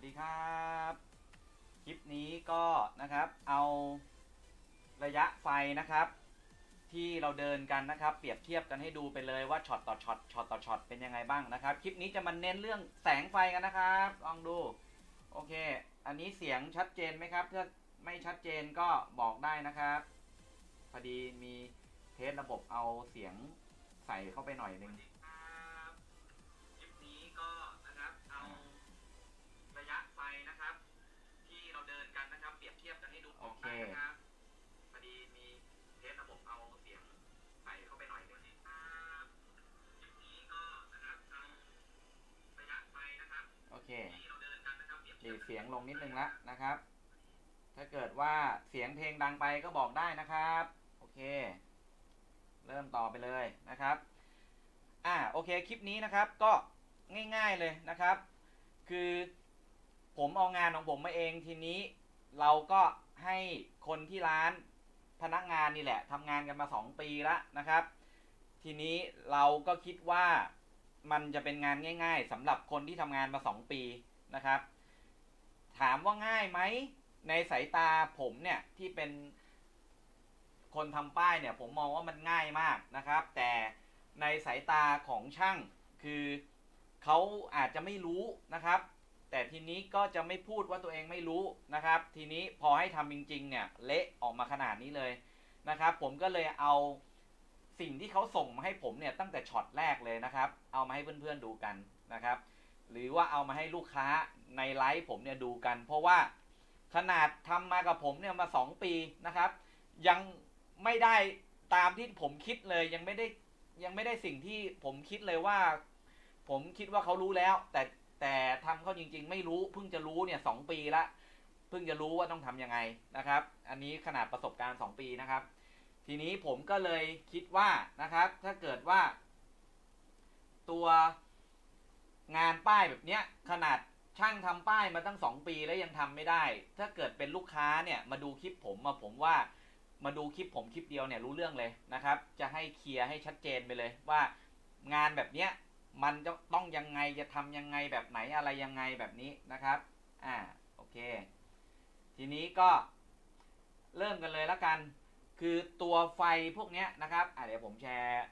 สดีครับ คลิปนี้ก็นะครับเอาระยะไฟนะครับ ที่เราเดินกันนะครับ เปรียบเทียบกันให้ดูไปเลยว่าช็อตต่อช็อตช็อตต่อช็อตเป็นยังไงบ้างนะครับ คลิปนี้จะมาเน้นเรื่องแสงไฟกันนะครับลองดูโอเค อันนี้เสียงชัดเจนไหมครับถ้าไม่ชัดเจนก็บอกได้นะครับพอดีมีเทสระบบเอาเสียงใส่เข้าไปหน่อยนึง ครับพอดีมีเทสระบบเอาเสียงใส่เข้าไปหน่อยหนึงคลิปนี้ก็นะครับเอาระยะไฟนะครับโอเคที่เราเดินกันนะครับดีเสียงลงนิดนึงละนะครับ ถ้าเกิดว่าเสียงเพลงดังไปก็บอกได้นะครับ โอเค เริ่มต่อไปเลยนะครับ อ่าโอเคคลิปนี้นะครับก็ง่ายๆเลยนะครับ คือผมเอางานของผมมาเองทีนี้เราก็ ให้คนที่ร้านพนักงานนี่แหละทำงานกันมา 2 ปีแล้วนะครับ ทีนี้เราก็คิดว่ามันจะเป็นงานง่าย ๆสำหรับคนที่ทำงานมา 2 ปีนะครับ ถามว่าง่ายไหมในสายตาผมเนี่ยที่เป็นคนทำป้ายเนี่ยผมมองว่ามันง่ายมากนะครับ แต่ในสายตาของช่างคือเขาอาจจะไม่รู้นะครับ แต่ทีนี้ก็จะไม่พูดว่าตัวเองไม่รู้นะครับ ทีนี้พอให้ทำจริงๆเนี่ยเละออกมาขนาดนี้เลยนะครับ ผมก็เลยเอาสิ่งที่เขาส่งมาให้ผมเนี่ยตั้งแต่ช็อตแรกเลยนะครับ เอามาให้เพื่อนๆดูกันนะครับ หรือว่าเอามาให้ลูกค้าในไลฟ์ผมเนี่ยดูกัน เพราะว่าขนาดทำมากับผมเนี่ยมา 2 ปีนะครับ ยังไม่ได้ตามที่ผมคิดเลยยังไม่ได้ยังไม่ได้สิ่งที่ผมคิดเลยว่า ผมคิดว่าเขารู้แล้ว แต่ แต่ทำเขาจริง ๆ ไม่รู้เพิ่งจะรู้เนี่ยสองปีละเพิ่งจะรู้ว่าต้องทำยังไงนะครับ อันนี้ขนาดประสบการณ์ 2 ปีนะครับ ทีนี้ผมก็เลยคิดว่านะครับ ถ้าเกิดว่า ตัวงานป้ายแบบเนี้ยขนาดช่างทำป้ายมาตั้ง 2 ปีแล้วยังทำไม่ได้ ถ้าเกิดเป็นลูกค้าเนี่ยมาดูคลิปผมมาผมว่ามาดูคลิปผมคลิปเดียวเนี่ยรู้เรื่องเลยนะครับ จะให้เคลียร์ให้ชัดเจนไปเลยว่างานแบบเนี้ย มันจะต้องยังไงจะทำยังไงแบบไหนอะไรยังไงแบบนี้นะครับ อ่าโอเค ทีนี้ก็เริ่มกันเลยแล้วกัน คือตัวไฟพวกเนี้ยนะครับอ่าเดี๋ยวผมแชร์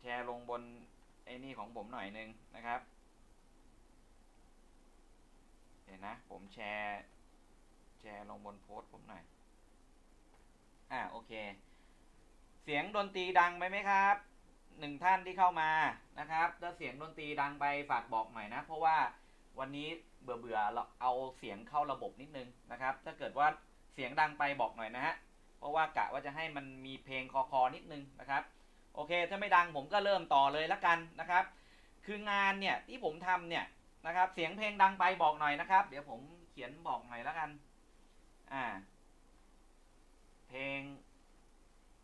แชร์ลงบนไอ้นี่ของผมหน่อยนึงนะครับเดี๋ยวนะ ผมแชร์แชร์ลงบนโพสต์ผมหน่อย อ่าโอเค เสียงดนตรีดังไปไหมครับ หนึ่งท่านที่เข้ามานะครับ ถ้าเสียงดนตรีดังไปฝากบอกหน่อยนะ เพราะว่าวันนี้เบื่อเบื่อๆเราเอาเสียงเข้าระบบนิดนึงนะครับ ถ้าเกิดว่าเสียงดังไปบอกหน่อยนะฮะ เพราะว่ากะว่าจะให้มันมีเพลงคอคอนิดนึงนะครับ โอเค ถ้าไม่ดังผมก็เริ่มต่อเลยละกันนะครับ คืองานเนี่ยที่ผมทำเนี่ยนะครับ เสียงเพลงดังไปบอกหน่อยนะครับ เดี๋ยวผมเขียนบอกหน่อยละกัน อ่า เพลง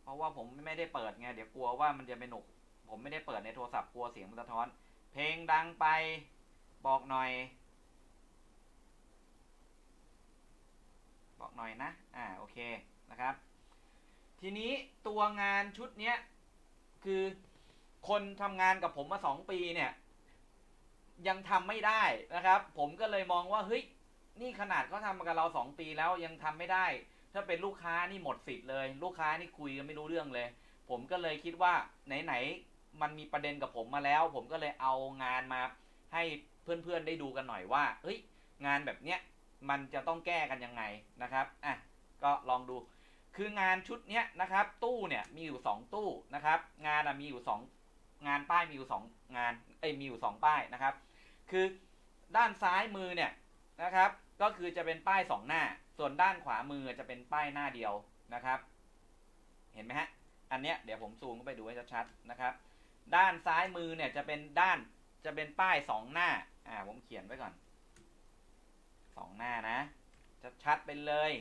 เพราะว่าผมไม่ได้เปิดไง เดี๋ยวกลัวว่ามันจะเป็นหนก ผมไม่ได้เปิดในโทรศัพท์กลัวเสียงมันสะท้อน เพลงดังไปบอกหน่อย บอกหน่อยนะ อ่าโอเคนะครับ ทีนี้ตัวงานชุดเนี้ยคือคนทำงานกับผมมาสองปีเนี่ยยังทำไม่ได้นะครับ ผมก็เลยมองว่าเฮ้ยนี่ขนาดเขาทำมากับเราสองปีแล้วยังทำไม่ได้ ถ้าเป็นลูกค้านี่หมดสิทธิ์เลย ลูกค้านี่คุยกันไม่รู้เรื่องเลย ผมก็เลยคิดว่าไหนๆ มันมีประเด็นกับผมมาแล้ว ผมก็เลยเอางานมาให้เพื่อนๆได้ดูกันหน่อยว่าเฮ้ยงานแบบเนี้ยมันจะต้องแก้กันยังไงนะครับอะก็ลองดู คืองานชุดเนี้ยนะครับ ตู้เนี่ยมีอยู่สองตู้นะครับ งานอะมีอยู่สองงานป้ายมีอยู่สองงานเอ้ยมีอยู่สองป้ายนะครับ คือด้านซ้ายมือเนี่ยนะครับ ก็คือจะเป็นป้ายสองหน้า ส่วนด้านขวามือจะเป็นป้ายหน้าเดียวนะครับ เห็นไหมฮะอันเนี้ยเดี๋ยวผมซูมเข้าไปดูให้ชัดๆนะครับ ด้านซ้ายมือเนี่ยจะเป็นด้านจะเป็นป้ายสองหน้า อ่า ผมเขียนไว้ก่อนสองหน้านะ จะชัดๆไปเลย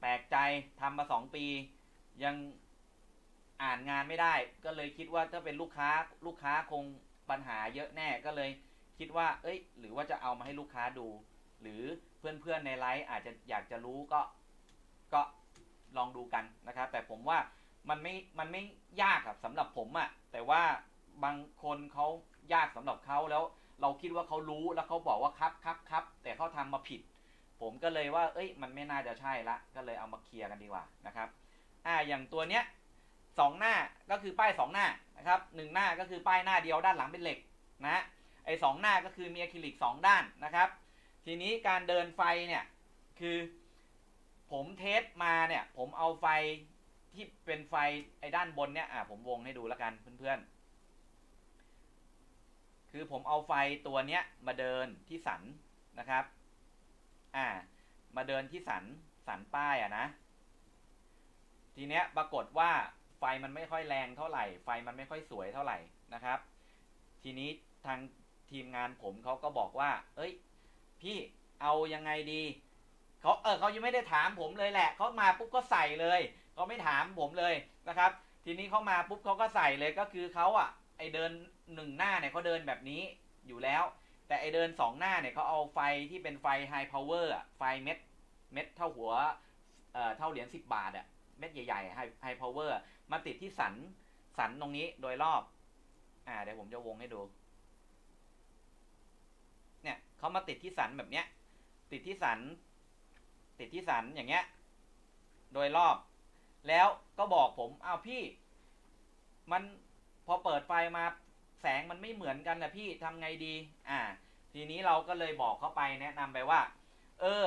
แปลกใจทำมาสองปี ยังอ่านงานไม่ได้ ก็เลยคิดว่าถ้าเป็นลูกค้าลูกค้าคงปัญหาเยอะแน่ก็เลย คิดว่า เอ้ย หรือว่าจะเอามาให้ลูกค้าดู หรือเพื่อนๆในไลฟ์อาจจะอยากจะรู้ก็ก็ลองดูกันนะครับ แต่ผมว่า มันไม่มันไม่ยากครับสำหรับผมอะแต่ว่าบางคนเขายากสำหรับเขาแล้วเราคิดว่าเขารู้แล้วเขาบอกว่าครับครับครับแต่เขาทำมาผิด ผมก็เลยว่า เอ้ย มันไม่น่าจะใช่ละก็เลยเอามาเคลียร์กันดีกว่านะครับ อ่าอย่างตัวเนี้ยสองหน้าก็คือป้ายสองหน้านะครับหนึ่งหน้าก็คือป้ายหน้าเดียวด้านหลังเป็นเหล็กนะไอ้สองหน้าก็คือมีอะคริลิกสองด้านนะครับ ทีนี้การเดินไฟเนี่ยคือผมเทสมาเนี่ยผมเอาไฟ ที่เป็นไฟไอ้ด้านบนเนี่ยอ่าผมวงให้ดูแล้วกันเพื่อนๆ คือผมเอาไฟตัวเนี้ยมาเดินที่สันนะครับ อ่า มาเดินที่สันสันป้ายอะนะ ทีเนี้ยปรากฏว่าไฟมันไม่ค่อยแรงเท่าไหร่ ไฟมันไม่ค่อยสวยเท่าไหร่นะครับ ทีนี้ทางทีมงานผมเขาก็บอกว่า เอ้ย พี่เอายังไงดีเขาเออเขายังไม่ได้ถามผมเลยแหละเขามาปุ๊บก็ใส่เลย เขาไม่ถามผมเลยนะครับ ทีนี้เขามาปุ๊บเขาก็ใส่เลยก็คือเขาอะไอเดินหนึ่งหน้าเนี่ยเขาเดินแบบนี้อยู่แล้ว แต่ไอเดินสองหน้าเนี่ยเขาเอาไฟที่เป็นไฟไฮพาวเวอร์ไฟเม็ดเม็ดเท่าหัวเอ่อเท่าเหรียญสิบบาทอะเม็ดใหญ่ๆไฮไฮพาวเวอร์มาติดที่สันสันตรงนี้โดยรอบ อ่าเดี๋ยวผมจะวงให้ดู เนี่ยเขามาติดที่สันแบบเนี้ย ติดที่สัน ติดที่สันอย่างเงี้ย โดยรอบ แล้วก็บอกผมอ้าวพี่ มันพอเปิดไฟมาแสงมันไม่เหมือนกันนะพี่ทำไงดี อ่า ทีนี้เราก็เลยบอกเขาไปแนะนำไปว่า เออ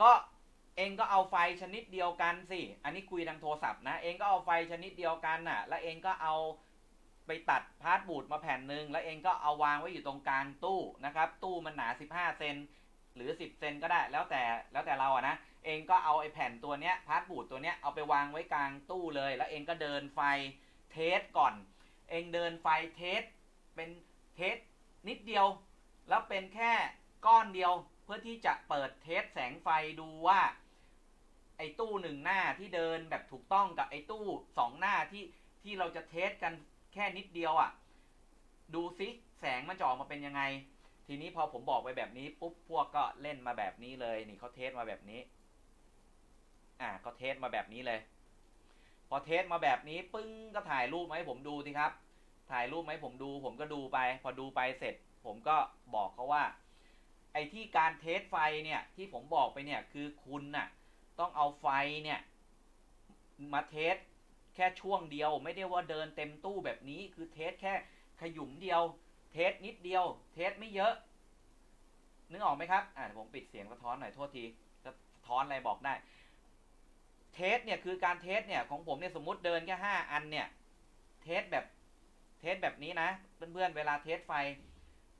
ก็เองก็เอาไฟชนิดเดียวกันสิ อันนี้คุยทางโทรศัพท์นะ เองก็เอาไฟชนิดเดียวกันน่ะ แล้วเองก็เอาไปตัดพาร์ทบูดมาแผ่นหนึ่งแล้วเองก็เอาวางไว้อยู่ตรงกลางตู้นะครับ ตู้มันหนา 15 เซนหรือ 10 เซนก็ได้ แล้วแต่แล้วแต่เราอะนะ เองก็เอาไอ้แผ่นตัวเนี้ยพาร์ทบูดตัวเนี้ยเอาไปวางไว้กลางตู้เลย แล้วเองก็เดินไฟเทสก่อน เองเดินไฟเทสเป็นเทสนิดเดียว แล้วเป็นแค่ก้อนเดียวเพื่อที่จะเปิดเทสแสงไฟดูว่าไอ้ตู้หนึ่งหน้าที่เดินแบบถูกต้องกับไอ้ตู้สองหน้าที่ที่เราจะเทสกันแค่นิดเดียวอะ่ะ ดูซิแสงมันจะออกมาเป็นยังไง ทีนี้พอผมบอกไปแบบนี้ปุ๊บพวกก็เล่นมาแบบนี้เลยนี่เขาเทสมาแบบนี้ อ่าเขาเทสมาแบบนี้เลย พอเทสมาแบบนี้ปึ้งก็ถ่ายรูปมาให้ผมดูสิครับ ถ่ายรูปมาให้ผมดูผมก็ดูไป พอดูไปเสร็จ ผมก็บอกเขาว่า ไอ้ที่การเทสไฟเนี่ยที่ผมบอกไปเนี่ยคือคุณน่ะต้องเอาไฟเนี่ยมาเทสแค่ช่วงเดียว ไม่ได้ว่าเดินเต็มตู้แบบนี้คือเทสแค่ขยุมเดียว เทสนิดเดียว เทสไม่เยอะ นึกออกไหมครับ อ่าผมปิดเสียงสะท้อนหน่อยโทษทีสะท้อนอะไรบอกได้ เทสเนี่ยคือการเทสเนี่ยของผมเนี่ยสมมติเดินแค่ห้าอันเนี่ยเทสแบบเทสแบบนี้นะเพื่อนๆเวลาเทสไฟ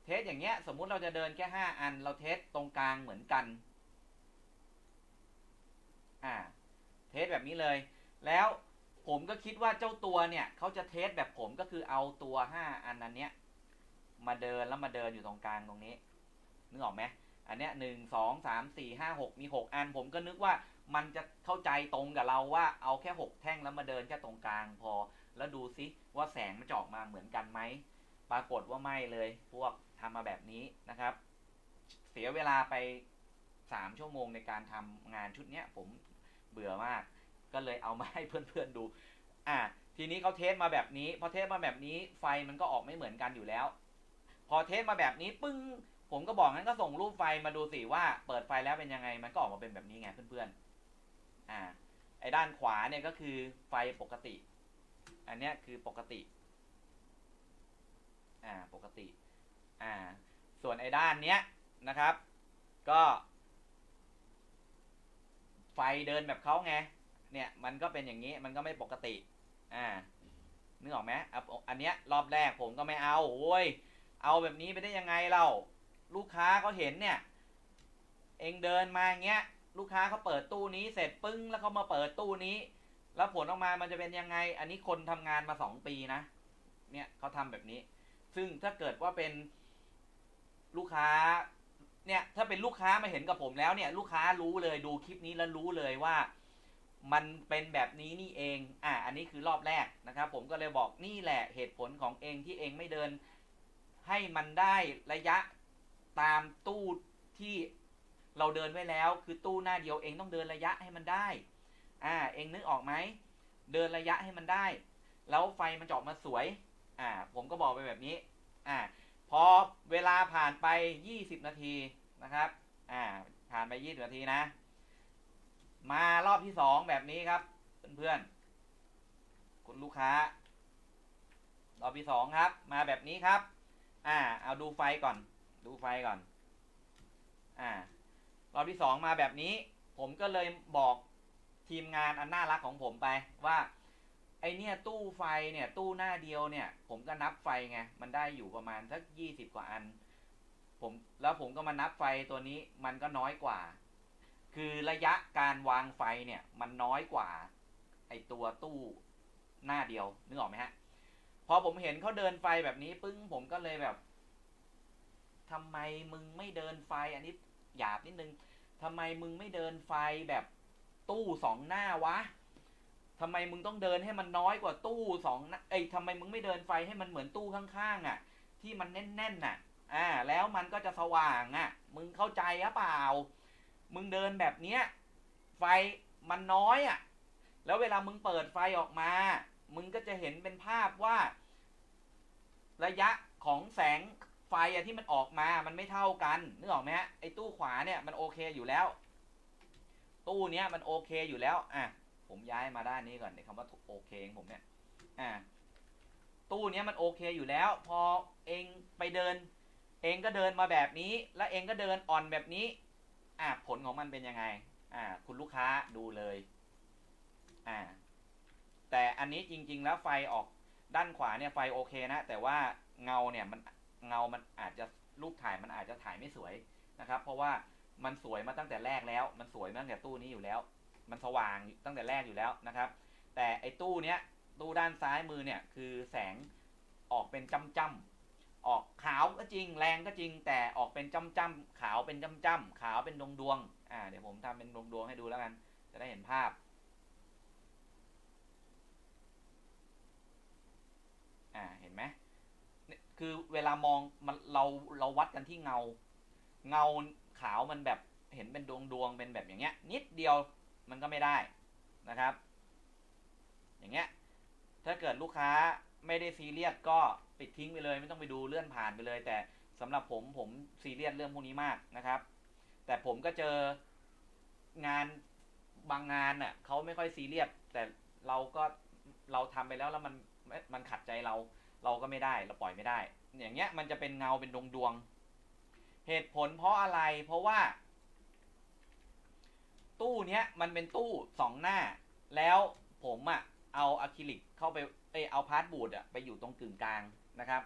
เทสอย่างเงี้ยสมมุติเราจะเดินแค่ห้าอัน เราเทสตรงกลางเหมือนกันอ่าเทสแบบนี้เลย แล้วผมก็คิดว่าเจ้าตัวเนี่ยเขาจะเทสแบบผมก็คือเอาตัวห้าอันนั้นเนี้ยมาเดินแล้วมาเดินอยู่ตรงกลางตรงนี้นึกออกไหมอันเนี้ยหนึ่งสองสามสี่ห้าหกมีหกอัน ผมก็นึกว่า มันจะเข้าใจตรงกับเราว่าเอาแค่หกแท่งแล้วมาเดินแค่ตรงกลางพอ แล้วดูซิว่าแสงมันจะออกมาเหมือนกันไหม ปรากฏว่าไม่เลยพวกทำมาแบบนี้นะครับ เสียเวลาไปสามชั่วโมงในการทำงานชุดเนี้ยผมเบื่อมาก ก็เลยเอามาให้เพื่อนๆดู อะทีนี้เขาเทสมาแบบนี้พอเทสมาแบบนี้ไฟมันก็ออกไม่เหมือนกันอยู่แล้ว พอเทสมาแบบนี้ปึ้งผมก็บอกงั้นก็ส่งรูปไฟมาดูสิว่าเปิดไฟแล้วเป็นยังไงมันก็ออกมาเป็นแบบนี้ไงเพื่อนๆ อ่าไอ้ด้านขวาเนี่ยก็คือไฟปกติ อันเนี้ยคือปกติ อ่า ปกติ อ่า ส่วนไอ้ด้านเนี้ยนะครับ ก็ ไฟเดินแบบเขาไง เนี่ย มันก็เป็นอย่างนี้ มันก็ไม่ปกติ อ่า นึกออกไหมอันเนี้ยรอบแรกผมก็ไม่เอา โอ้ย เอาแบบนี้ไปได้ยังไงเรา ลูกค้าเขาเห็นเนี่ย เองเดินมาอย่างเงี้ย ลูกค้าเขาเปิดตู้นี้เสร็จปึ้งแล้วเขามาเปิดตู้นี้ แล้วผลออกมามันจะเป็นยังไง อันนี้คนทำงานมาสองปีนะ เนี่ยเขาทำแบบนี้ ซึ่งถ้าเกิดว่าเป็นลูกค้า เนี่ยถ้าเป็นลูกค้ามาเห็นกับผมแล้วเนี่ย ลูกค้ารู้เลยดูคลิปนี้แล้วรู้เลยว่า มันเป็นแบบนี้นี่เอง อะอันนี้คือรอบแรกนะครับ ผมก็เลยบอกนี่แหละเหตุผลของเองที่เองไม่เดิน ให้มันได้ระยะตามตู้ที่ เราเดินไว้แล้ว คือตู้หน้าเดียวเองต้องเดินระยะให้มันได้ อ่า เองนึกออกไหม เดินระยะให้มันได้ แล้วไฟมันจะออกมาสวย อ่า ผมก็บอกไปแบบนี้ อ่า พอเวลาผ่านไป 20 นาทีนะครับ อ่า ผ่านไป 20 นาทีนะ มารอบที่สองแบบนี้ครับ เพื่อนๆ คุณลูกค้า รอบที่สองครับ มาแบบนี้ครับ อ่า เอาดูไฟก่อน ดูไฟก่อน อ่า รอบที่สองมาแบบนี้ ผมก็เลยบอกทีมงานอันน่ารักของผมไปว่า ไอเนี่ยตู้ไฟเนี่ย ตู้หน้าเดียวเนี่ย ผมก็นับไฟไงมันได้อยู่ประมาณสักยี่สิบกว่าอัน ผมแล้วผมก็มานับไฟตัวนี้มันก็น้อยกว่า คือระยะการวางไฟเนี่ย มันน้อยกว่า ไอตัวตู้หน้าเดียวนึกออกไหมฮะพอผมเห็นเขาเดินไฟแบบนี้ ปึ้งผมก็เลยแบบทำไมมึงไม่เดินไฟอันนี้ หยาบนิดนึงทำไมมึงไม่เดินไฟแบบตู้สองหน้าวะทำไมมึงต้องเดินให้มันน้อยกว่าตู้สองหน้าเอ้ยทำไมมึงไม่เดินไฟให้มันเหมือนตู้ข้างๆอะ ที่มันแน่นๆน่ะ อ่า แล้วมันก็จะสว่างอะ มึงเข้าใจหรือเปล่า มึงเดินแบบเนี้ย ไฟมันน้อยอะ แล้วเวลามึงเปิดไฟออกมา มึงก็จะเห็นเป็นภาพว่า ระยะของแสง ไฟอะที่มันออกมามันไม่เท่ากันนึกออกไหมฮะไอ้ตู้ขวาเนี่ยมันโอเคอยู่แล้ว ตู้เนี้ยมันโอเคอยู่แล้วอะผมย้ายมาด้านนี้ก่อนในคำว่าโอเคของผมเนี่ยอ่าตู้เนี้ยมันโอเคอยู่แล้ว พอเองไปเดิน เองก็เดินมาแบบนี้ แล้วเองก็เดินอ่อนแบบนี้อ่าผลของมันเป็นยังไงอ่าคุณลูกค้าดูเลยอ่าแต่อันนี้จริง ๆ แล้วไฟออกด้านขวาเนี่ยไฟโอเคนะ แต่ว่าเงาเนี่ยมัน เงามันอาจจะรูปถ่ายมันอาจจะถ่ายไม่สวยนะครับ เพราะว่ามันสวยมาตั้งแต่แรกแล้ว มันสวยมาตั้งแต่ตู้นี้อยู่แล้ว มันสว่างตั้งแต่แรกอยู่แล้วนะครับ แต่ไอ้ตู้เนี้ยตู้ด้านซ้ายมือเนี่ยคือแสงออกเป็นจ้ำจำๆออกขาวก็จริง แรงก็จริง แต่ออกเป็นจ้ำจำๆขาวเป็นจ้ำจำๆขาวเป็นดวงดวงอ่าเดี๋ยวผมทำเป็นดวงดวงให้ดูแล้วกัน จะได้เห็นภาพ อ่า เห็นไหมเนี่ย คือเวลามองมันเราเราวัดกันที่เงา เงาขาวมันแบบเห็นเป็นดวงดวงเป็นแบบอย่างเงี้ย นิดเดียวมันก็ไม่ได้นะครับ อย่างเงี้ยถ้าเกิดลูกค้าไม่ได้ซีเรียสก็ปิดทิ้งไปเลย ไม่ต้องไปดูเลื่อนผ่านไปเลย แต่สำหรับผมผมซีเรียสเรื่องพวกนี้มากนะครับ แต่ผมก็เจองานบางงานน่ะเขาไม่ค่อยซีเรียสแต่เราก็เราทำไปแล้วแล้วมันมันขัดใจเรา เราก็ไม่ได้เราปล่อยไม่ได้ อย่างเงี้ยมันจะเป็นเงาเป็นดวงดวง เหตุผลเพราะอะไรเพราะว่า ตู้เนี้ยมันเป็นตู้สองหน้า แล้วผมอะเอาอะคริลิกเข้าไปเอเอาพาร์ทบูดอะไปอยู่ตรงกึ่งกลางนะครับ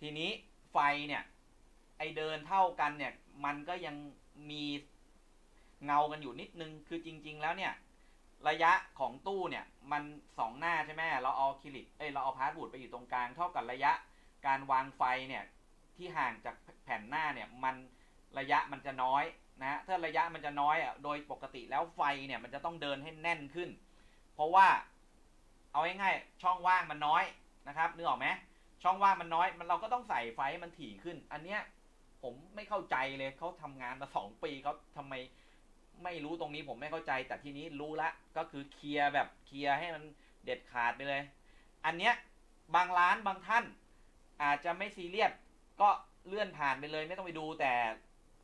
ทีนี้ไฟเนี่ย ไอเดินเท่ากันเนี่ย มันก็ยังมีเงากันอยู่นิดนึงคือจริง ๆ แล้วเนี่ย ระยะของตู้เนี่ยมันสองหน้าใช่ไหมเราเอาคิลิกเอ้ยเราเอาพาร์ทบูดไปอยู่ตรงกลางเท่ากับระยะการวางไฟเนี่ยที่ห่างจากแผ่นหน้าเนี่ยมันระยะมันจะน้อยนะถ้าระยะมันจะน้อยอะโดยปกติแล้วไฟเนี่ยมันจะต้องเดินให้แน่นขึ้น เพราะว่าเอาง่ายๆช่องว่างมันน้อยนะครับนึกออกไหมช่องว่างมันน้อยมันเราก็ต้องใส่ไฟให้มันถี่ขึ้น อันเนี้ยผมไม่เข้าใจเลยเขาทำงานมาสองปีเขาทำไม ไม่รู้ตรงนี้ผมไม่เข้าใจ แต่ทีนี้รู้ละก็คือเคลียร์แบบเคลียร์ให้มันเด็ดขาดไปเลย อันเนี้ยบางร้านบางท่าน อาจจะไม่ซีเรียสก็เลื่อนผ่านไปเลย ไม่ต้องไปดูแต่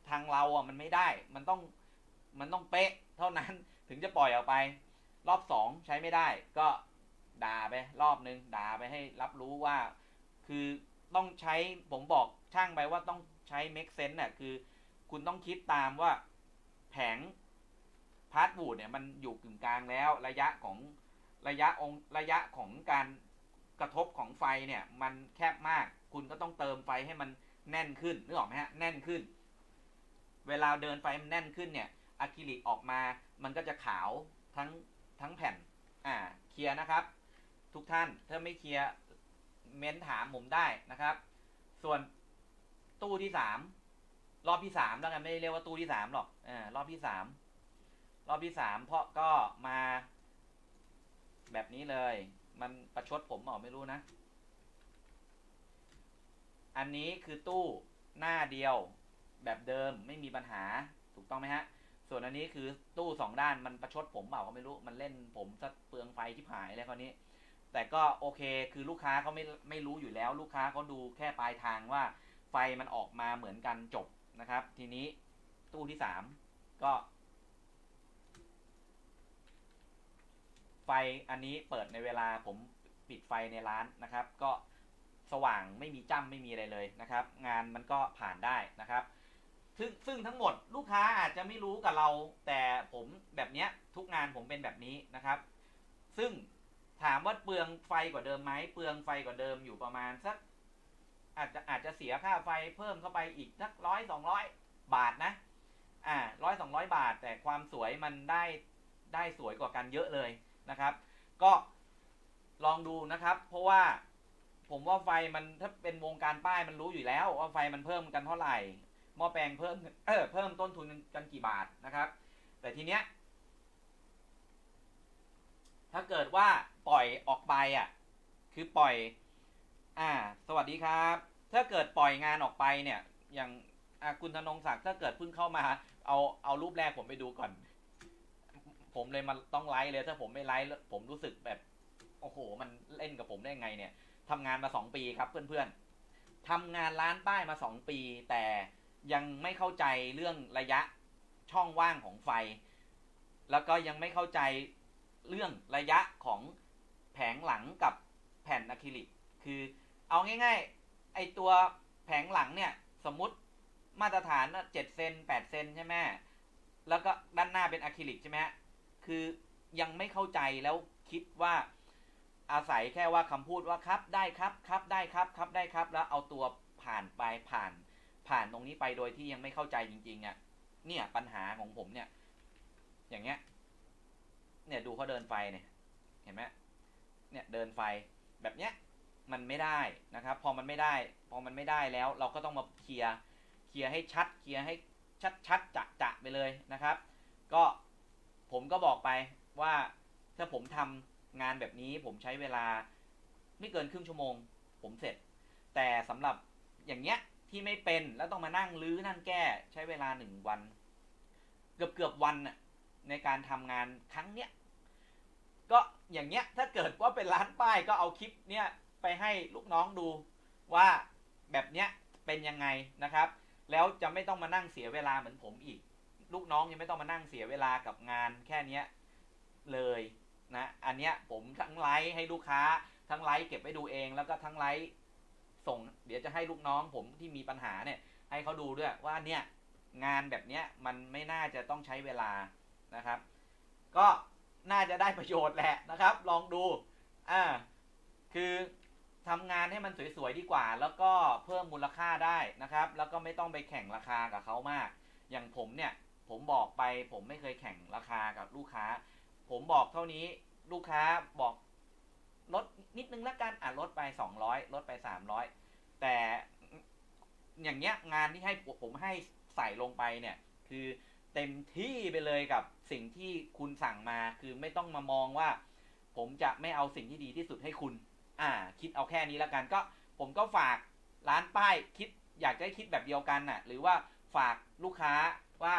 ทางเราอะมันไม่ได้ มันต้องมันต้องเป๊ะ เท่านั้นถึงจะปล่อยออกไป รอบสองใช้ไม่ได้ ก็ด่าไปรอบนึงด่าไปให้รับรู้ว่า คือต้องใช้ผมบอกช่างไปว่าต้องใช้ make sense น่ะคือ คุณต้องคิดตามว่าแผง พาร์ทบูดเนี่ยมันอยู่กึ่งกลางแล้วระยะของระยะองระยะของการกระทบของไฟเนี่ยมันแคบมากคุณก็ต้องเติมไฟให้มันแน่นขึ้นนึกออกไหมฮะแน่นขึ้น เวลาเดินไฟมันแน่นขึ้นเนี่ยอะคริลิกออกมามันก็จะขาวทั้งทั้งแผ่นอ่าเคลียร์นะครับ ทุกท่านถ้าไม่เคลียร์เม้นถามผมได้นะครับ ส่วนตู้ที่สามรอบที่สามแล้วกันไม่ได้เรียกว่าตู้ที่สามหรอกอ่ารอบที่สาม รอบที่สามเพราะก็มา แบบนี้เลย มันประชดผมเปล่าไม่รู้นะ อันนี้คือตู้หน้าเดียวแบบเดิมไม่มีปัญหาถูกต้องไหมฮะ ส่วนอันนี้คือตู้สองด้านมันประชดผมเปล่าก็ไม่รู้มันเล่นผมซะเปลืองไฟที่หายเลยคราวนี้ แต่ก็โอเคคือลูกค้าเขาไม่ไม่รู้อยู่แล้ว ลูกค้าเขาดูแค่ปลายทางว่า ไฟมันออกมาเหมือนกันจบนะครับ ทีนี้ตู้ที่สามก็ ไฟอันนี้เปิดในเวลาผมปิดไฟในร้านนะครับ ก็สว่างไม่มีจ้ำไม่มีอะไรเลยนะครับ งานมันก็ผ่านได้นะครับซึ่งซึ่งทั้งหมดลูกค้าอาจจะไม่รู้กับเรา แต่ผมแบบเนี้ยทุกงานผมเป็นแบบนี้นะครับ ซึ่งถามว่าเปลืองไฟกว่าเดิมไหมเปลืองไฟกว่าเดิมอยู่ประมาณสัก อาจจะอาจจะเสียค่าไฟเพิ่มเข้าไปอีกสักร้อยสองร้อยบาทนะ อ่าร้อยสองร้อยบาท แต่ความสวยมันได้ได้สวยกว่ากันเยอะเลย นะครับ ก็ลองดูนะครับ เพราะว่าผมว่าไฟมันถ้าเป็นวงการป้ายมันรู้อยู่แล้วว่าไฟมันเพิ่มกันเท่าไหร่หม้อแปลงเพิ่มเออเพิ่มต้นทุนกันกี่บาทนะครับ แต่ทีเนี้ย ถ้าเกิดว่าปล่อยออกไปอะ คือปล่อย อ่า สวัสดีครับ ถ้าเกิดปล่อยงานออกไปเนี่ย อย่างอาคุณธนงศักดิ์ถ้าเกิดเพิ่งเข้ามา เอาเอารูปแรกผมไปดูก่อน ผมเลยมาต้องไลฟ์เลย ถ้าผมไม่ไลฟ์ผมรู้สึกแบบ โอ้โห มันเล่นกับผมได้ไงเนี่ยทำงานมาสองปีครับเพื่อนๆทำงานร้านป้ายมาสองปี แต่ยังไม่เข้าใจเรื่องระยะช่องว่างของไฟ แล้วก็ยังไม่เข้าใจเรื่องระยะของแผงหลังกับแผ่นอะคริลิก คือเอาง่ายๆ ไอตัวแผงหลังเนี่ย สมมติมาตรฐานเจ็ดเซนแปดเซนใช่ไหมแล้วก็ด้านหน้าเป็นอะคริลิกใช่ไหม คือยังไม่เข้าใจแล้วคิดว่าอาศัยแค่ว่าคำพูดว่าครับได้ครับครับได้ครับครับได้ครับ แล้วเอาตัวผ่านไปผ่าน ผ่านตรงนี้ไปโดยที่ยังไม่เข้าใจจริงๆอะเนี่ยปัญหาของผมเนี่ย อย่างเงี้ย เนี่ยดูเขาเดินไฟเนี่ยเห็นไหมเนี่ยเดินไฟแบบเนี้ยมันไม่ได้นะครับ พอมันไม่ได้ พอมันไม่ได้แล้ว เราก็ต้องมาเคลียร์เคลียร์ให้ชัดเคลียร์ให้ชัดชัดจะจะไปเลยนะครับ ก็ ผมก็บอกไปว่าถ้าผมทำงานแบบนี้ผมใช้เวลาไม่เกินครึ่งชั่วโมง ผมเสร็จ แต่สำหรับอย่างเงี้ยที่ไม่เป็นแล้วต้องมานั่งรื้อนั่นแก้ใช้เวลาหนึ่งวัน เกือบเกือบวันน่ะในการทำงานครั้งเนี้ยก็อย่างเงี้ยถ้าเกิดว่าเป็นร้านป้ายก็เอาคลิปเนี้ยไปให้ลูกน้องดูว่าแบบเนี้ยเป็นยังไงนะครับ แล้วจะไม่ต้องมานั่งเสียเวลาเหมือนผมอีก ลูกน้องยังไม่ต้องมานั่งเสียเวลากับงานแค่เนี้ยเลยนะอันเนี้ยผมทั้งไลฟ์ให้ลูกค้า ทั้งไลฟ์เก็บไว้ดูเอง แล้วก็ทั้งไลฟ์ส่ง เดี๋ยวจะให้ลูกน้องผมที่มีปัญหาเนี่ย ให้เขาดูด้วยว่าเนี่ยงานแบบเนี้ยมันไม่น่าจะต้องใช้เวลานะครับ ก็น่าจะได้ประโยชน์แหละนะครับ ลองดูอ่าคือทำงานให้มันสวยๆดีกว่า แล้วก็เพิ่มมูลค่าได้นะครับ แล้วก็ไม่ต้องไปแข่งราคากับเขามาก อย่างผมเนี่ย ผมบอกไปผมไม่เคยแข่งราคากับลูกค้า ผมบอกเท่านี้ลูกค้าบอกลดนิดนึงละกันอะลดไปสองร้อยลดไปสามร้อยแต่อย่างเงี้ยงานที่ให้ผมให้ใส่ลงไปเนี่ย คือเต็มที่ไปเลยกับสิ่งที่คุณสั่งมา คือไม่ต้องมามองว่า ผมจะไม่เอาสิ่งที่ดีที่สุดให้คุณ อ่า คิดเอาแค่นี้แล้วกันก็ ผมก็ฝากร้านป้ายคิดอยากจะให้คิดแบบเดียวกันน่ะ หรือว่าฝากลูกค้าว่า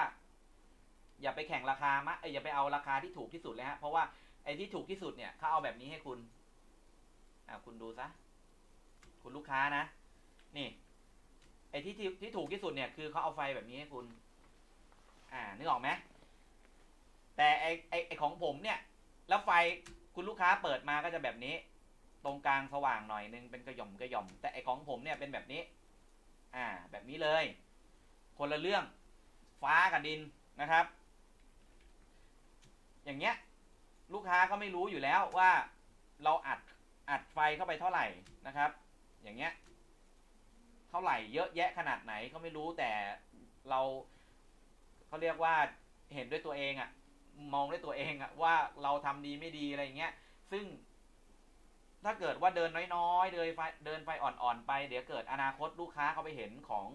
อย่าไปแข่งราคามะเอ้ยอย่าไปเอาราคาที่ถูกที่สุดเลยฮะเพราะว่าไอ้ที่ถูกที่สุดเนี่ยเขาเอาแบบนี้ให้คุณอ่าคุณดูซะคุณลูกค้านะ นี่ ไอ้ที่ที่ที่ถูกที่สุดเนี่ยคือเขาเอาไฟแบบนี้ให้คุณ อ่านึกออกไหมแต่ไอไอไอของผมเนี่ย แล้วไฟคุณลูกค้าเปิดมาก็จะแบบนี้ ตรงกลางสว่างหน่อยนึงเป็นกระหย่อมกระหย่อม แต่ไอของผมเนี่ยเป็นแบบนี้ อ่า แบบนี้เลย คนละเรื่องฟ้ากับดินนะครับ อย่างเงี้ย ลูกค้าก็ไม่รู้อยู่แล้วว่าเราอัดอัดไฟเข้าไปเท่าไหร่นะครับ อย่างเงี้ย เท่าไหร่เยอะแยะขนาดไหนก็ไม่รู้แต่เราเขาเรียกว่าเห็นด้วยตัวเองอะมองด้วยตัวเองอะว่าเราทำดีไม่ดีอะไรอย่างเงี้ย ซึ่ง ถ้าเกิดว่าเดินน้อยๆ เดินไฟเดินไฟอ่อนๆไป เดี๋ยวเกิดอนาคตลูกค้าเขาไปเห็นของ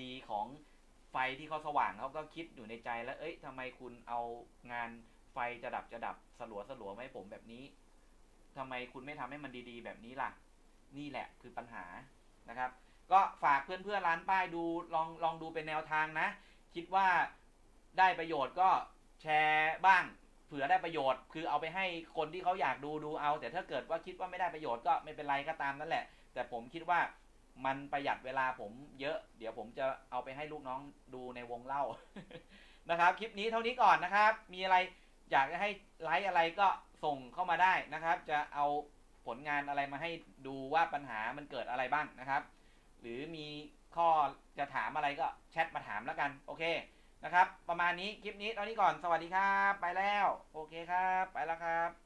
ดีๆ ของไฟที่เขาสว่างเขาก็คิดอยู่ในใจแล้ว เอ้ยทำไมคุณเอางาน ไฟจะดับจะดับสลัวสลัวๆมาให้ผมแบบนี้ทำไมคุณไม่ทำให้มันดีๆ แบบนี้ล่ะ นี่แหละคือปัญหานะครับ ก็ฝากเพื่อนๆร้านป้ายดูลองลองดูเป็นแนวทางนะ คิดว่าได้ประโยชน์ก็แชร์บ้างเผื่อได้ประโยชน์ คือเอาไปให้คนที่เขาอยากดูดูเอา แต่ถ้าเกิดว่าคิดว่าไม่ได้ประโยชน์ก็ไม่เป็นไรก็ตามนั่นแหละ แต่ผมคิดว่ามันประหยัดเวลาผมเยอะ เดี๋ยวผมจะเอาไปให้ลูกน้องดูในวงเล่านะครับ คลิปนี้เท่านี้ก่อนนะครับ มีอะไร อยากจะให้ไลฟ์อะไรก็ส่งเข้ามาได้นะครับ จะเอาผลงานอะไรมาให้ดูว่าปัญหามันเกิดอะไรบ้างนะครับ หรือมีข้อจะถามอะไรก็แชทมาถามแล้วกัน โอเคนะครับ ประมาณนี้คลิปนี้ตอนนี้ก่อนสวัสดีครับ ไปแล้ว โอเคครับ ไปแล้วครับ